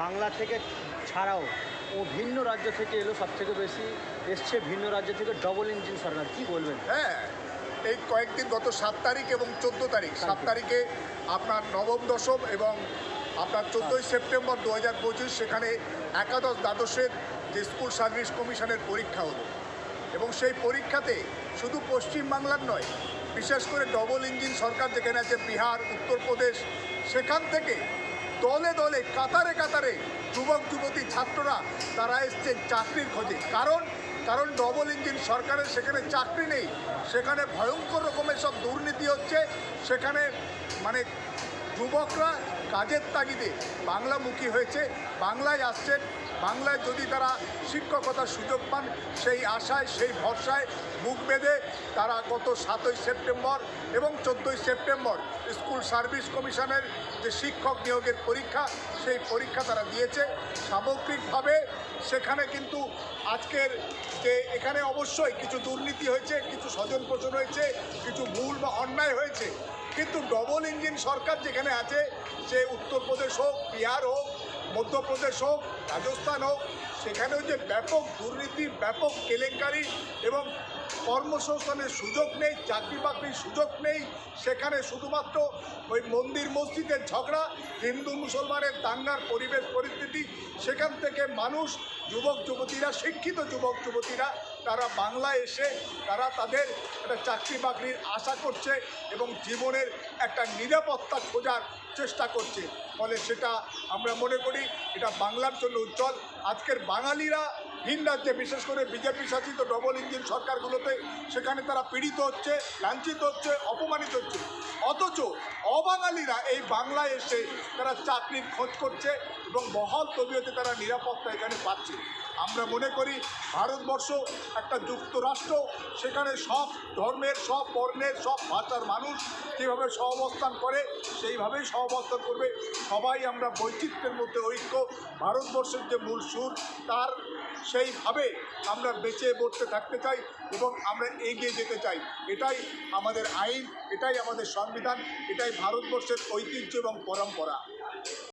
বাংলা থেকে ছাড়াও ও ভিন্ন রাজ্য থেকে এলো সব থেকে বেশি এসছে ভিন্ন রাজ্য থেকে ডবল ইঞ্জিন সরকার কি বলবেন? হ্যাঁ এই কয়েকদিন গত সাত তারিখ এবং চোদ্দ তারিখ সাত তারিখে। আপনার নবম দশম এবং আপনার চোদ্দোই সেপ্টেম্বর দু হাজার পঁচিশ সেখানে একাদশ দ্বাদশের যে স্কুল সার্ভিস কমিশনের পরীক্ষা হলো। এবং সেই পরীক্ষাতে শুধু পশ্চিমবাংলার নয় বিশেষ করে ডবল ইঞ্জিন সরকার যেখানে আছে বিহার উত্তরপ্রদেশ সেখান থেকে দলে দলে, কাতারে কাতারে যুবক যুবতী ছাত্ররা তারা এসছেন চাকরির খোঁজে। কারণ কারণ ডবল ইঞ্জিন সরকারের সেখানে চাকরি নেই। সেখানে ভয়ঙ্কর রকমের সব দুর্নীতি হচ্ছে। সেখানে মানে যুবকরা কাজের তাগিদে বাংলামুখী হয়েছে, বাংলায় আসছেন, বাংলায় যদি তারা শিক্ষকতার সুযোগ পান, সেই আশায়, সেই ভরসায় মুখ বেঁধে তারা গত সাতই সেপ্টেম্বর এবং চোদ্দোই সেপ্টেম্বর স্কুল সার্ভিস কমিশনের যে শিক্ষক নিয়োগের পরীক্ষা, সেই পরীক্ষা তারা দিয়েছে। সামগ্রিকভাবে সেখানে কিন্তু আজকের যে এখানে অবশ্যই কিছু দুর্নীতি হয়েছে, কিছু স্বজন পোষণ হয়েছে, কিছু ভুল বা অন্যায় হয়েছে কিন্তু ডবল ইঞ্জিন সরকার যেখানে আছে, সে উত্তরপ্রদেশ হোক, বিহার হোক, মধ্যপ্রদেশ হোক, রাজস্থান হোক সেখানেও যে ব্যাপক দুর্নীতি, ব্যাপক কেলেঙ্কারি এবং কর্মসংস্থানের সুযোগ নেই চাকরি বাকরির সুযোগ নেই। সেখানে শুধুমাত্র ওই মন্দির মসজিদের ঝগড়া, হিন্দু মুসলমানের দাঙ্গার পরিবেশ পরিস্থিতি। সেখান থেকে মানুষ, যুবক, যুবতীরা, শিক্ষিত যুবক, যুবতীরা, তারা বাংলায় এসে, তারা তাদের একটা চাকরি বাকরির আশা করছে এবং জীবনের একটা নিরাপত্তা খোঁজার চেষ্টা করছে। ফলে সেটা আমরা মনে করি, এটা বাংলার জন্য উজ্জ্বল। আজকের বাঙালিরা ভিন রাজ্যে, বিশেষ করে বিজেপি শাসিত ডবল ইঞ্জিন সরকারগুলোতে, সেখানে তারা পীড়িত হচ্ছে, লাঞ্ছিত হচ্ছে, অপমানিত হচ্ছে। অথচ অবাঙালিরা এই বাংলায় এসে তারা চাকরির খোঁজ করছে এবং বহাল তবিয়তে তারা নিরাপত্তা এখানে পাচ্ছে। আমরা মনে করি ভারতবর্ষ একটা যুক্তরাষ্ট্র, সেখানে সব ধর্মের, সব বর্ণের, সব ভাষার মানুষ যেভাবে সহাবস্থান করে, সেইভাবেই সহাবস্থান করবে। সবাই আমরা বৈচিত্র্যের মধ্যে ঐক্য, ভারতবর্ষের যে মূল সুর, তার সেইভাবে আমরা বেঁচে বসতে থাকতে চাই এবং আমরা এগিয়ে যেতে চাই। এটাই আমাদের আইন, এটাই আমাদের সংবিধান, এটাই ভারতবর্ষের ঐতিহ্য এবং পরম্পরা।